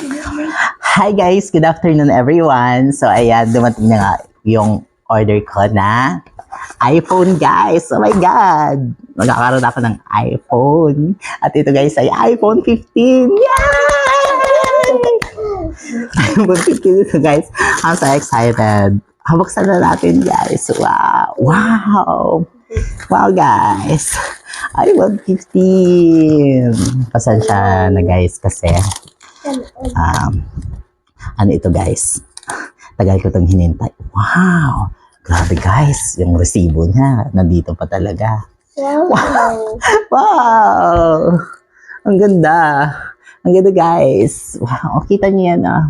Hi guys, good afternoon everyone. So ayan, dumating na nga yung order ko na iPhone guys. Oh my God! Magkakaroon ako ng iPhone. At ito guys ay iPhone 15. Yay! iPhone 15 ito guys. I'm so excited. Habuksan na natin guys. Wow! Wow! Wow guys! iPhone 15. Pasensya na guys kasi um, ano ito guys? Tagal ko itong hinintay. Wow! Grabe guys, yung resibo niya, nandito pa talaga. Wow. Wow! Ang ganda. Ang ganda guys. Wow, kita niyo yan ah.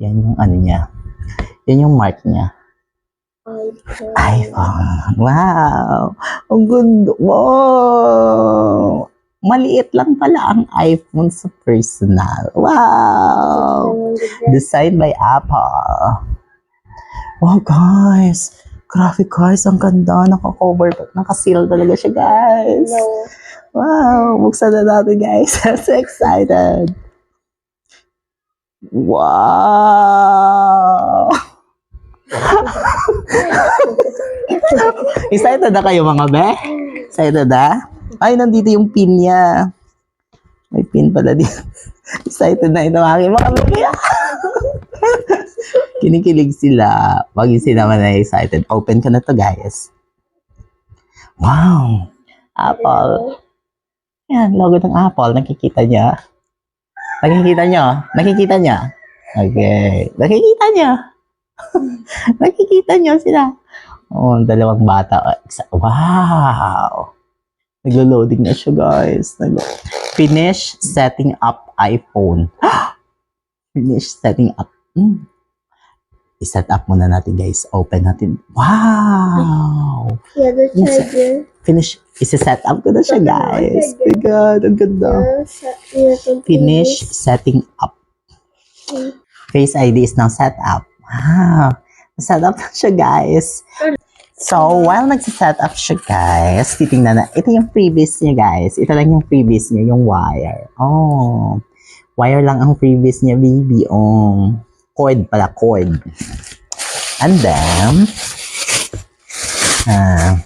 Yan yung ano niya. Yan yung mark niya. iPhone. Wow! Ang ganda. Wow! Maliit lang pala ang iPhone sa personal. Wow! Designed by Apple. Wow, guys. Grabe, guys. Ang ganda. Naka-cover. Naka-seal talaga siya, guys. No. Wow. Buksan na natin, guys. I'm so excited. Wow. excited na kayo, mga be? Excited na? Ay, nandito yung pin niya. May pin pala dito. excited na ito, aking mga be. Kinikilig sila. Pag sila man na excited. Open ko na to, guys. Wow! Apple. Yan, logo ng Apple. Nakikita niya. Nakikita niyo? Nakikita niya? Okay. Nakikita niya? Nakikita niyo sila? Oh, dalawang bata. Wow! Naglo-loading na siya, guys. Nag Finish setting up iPhone. Finish setting up. Hmm. I-set up muna natin, guys. Open natin. Wow! Yeah, the charger. Finish. Isi-set up ko na siya, guys. My God, ang ganda. Finish setting up. Face ID is now set up. Wow. Set up na siya, guys. So, while nagsiset up siya, guys, titingnan na. Ito yung previous niya, guys. Ito lang yung previous niya, yung wire. Oh. Wire lang ang previous niya, baby. Oh. Cord pala, cord. And then, ah,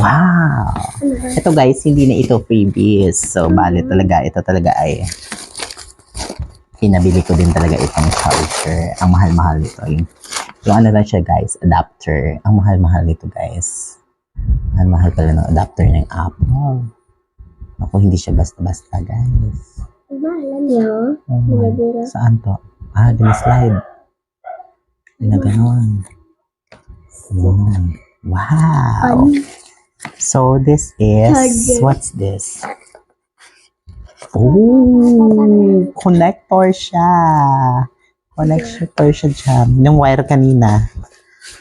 wow. Ito guys, hindi na ito freebies. So, bali talaga, ito talaga ay pinabili ko din talaga itong charger. Ang mahal-mahal nito. Yung, yung ano lang siya guys, adapter. Ang mahal-mahal nito guys. Mahal-mahal pala ng adapter ng Apple. Ako, hindi siya basta-basta guys. Ano, alam niyo? Nabira. Saan to? Ah, slide. Na ganon. Yun. Wow. So this is what's this? Oh, connector siya. Connector siya dyan. Yung wire kanina.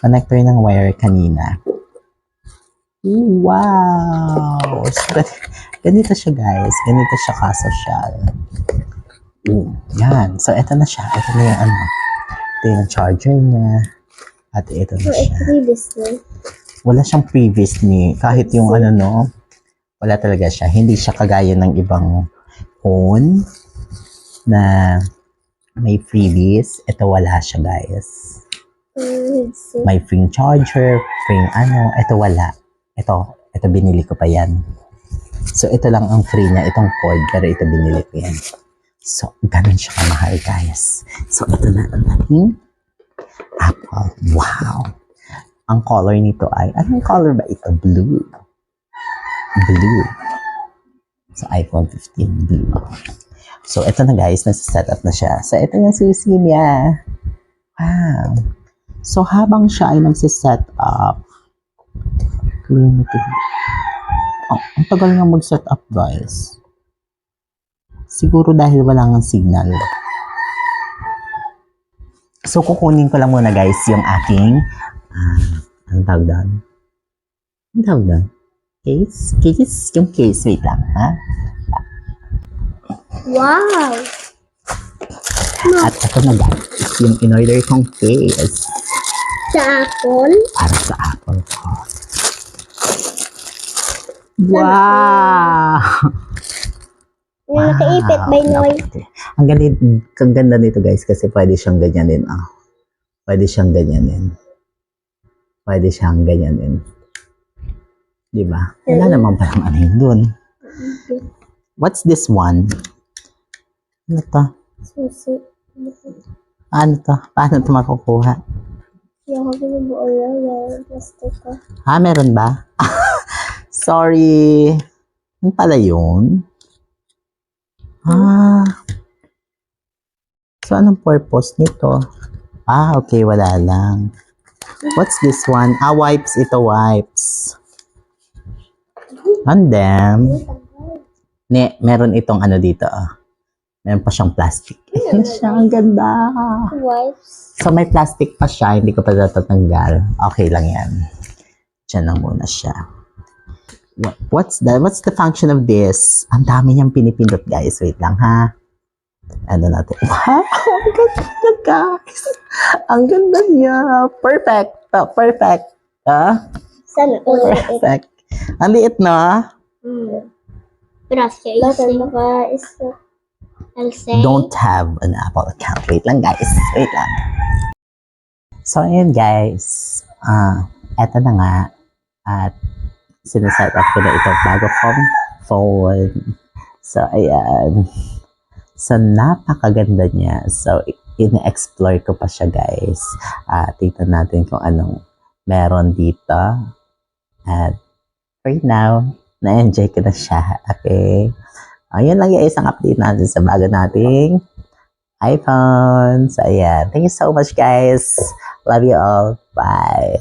Connector ng wire kanina. Ooh, wow. So, gan- ganito siya guys. Ganito siya kasosyal. Ooh, yan. So, ito na siya. Ito na yung ano. Ito yung charger niya. At ito na siya wala siyang previous ni kahit yung ano no wala talaga siya hindi siya kagaya ng ibang phone na may freebies ito wala siya guys. See. may free charger free ano. Ito wala. Ito ito binili ko pa yan. So ito lang ang free niya. Itong cord pero ito binili ko yan. So ganun siya kamahal guys. So ito na ang ating apple. Wow. Ang color nito ay anong color ba ito? Blue. Blue. Sa iPhone 15 blue so ito na guys nasa setup na siya so ito yung susi niya wow So, habang siya ay nagsiset up. Oh, ang tagal nga mag-set up, guys. Siguro dahil wala nga signal. So, kukunin ko lang muna, guys, yung aking, ah, anong tawag doon? Anong tawag doon? Case? Case? Yung case, wait lang, ha? Wow! At ito na, guys, yung in-order kong case Sa Apple? para sa Apple ko. Wow! Yung nakaipit, Wow, by Noy. Ang galing, ang ganda nito guys kasi pwede siyang ganyanin. Ah. Pwede siyang ganyanin. Pwede siyang ganyanin. Di ba? Wala Mm. naman parang ano yun dun. What's this one? Ano to? Susi. Ano to? Paano to makukuha? Hindi ako binubuo lang. Plastic ko. Ah, meron ba? Sorry. Ano pala yun? Ah. So, anong purpose nito? Ah, okay. Wala lang. What's this one? Ah, wipes. Ito, wipes. And then, ne, meron itong ano dito. Ah. Meron pa siyang plastic. Ano siya? Ang ganda. Wipes. So, may plastic pa siya. Hindi ko pa natatanggal. Okay lang yan. Diyan lang muna siya. What, what's the what's the function of this? Ang dami niyang pinipindot, guys. Wait lang, ha? Ano natin? Wow! Ang ganda niya, guys! Ang ganda niya! Perfect! Oh, perfect! Ah? Sana. Perfect! Ang liit, no? Hmm. Gracias. Bakit naka isa? I'll say. Don't have an Apple account. Wait lang, guys. Wait lang. So, ayun, guys. Ah, eto na nga. At sineset up ko na itong bago kong phone. So, ayan. So, napakaganda niya. So, ina-explore ko pa siya, guys. Ah, tingnan natin kung anong meron dito. At right now, na-enjoy ko na siya. Okay? Ayun lang yung isang update natin sa bago nating iPhone. So, ayan. Thank you so much, guys. Love you all. Bye.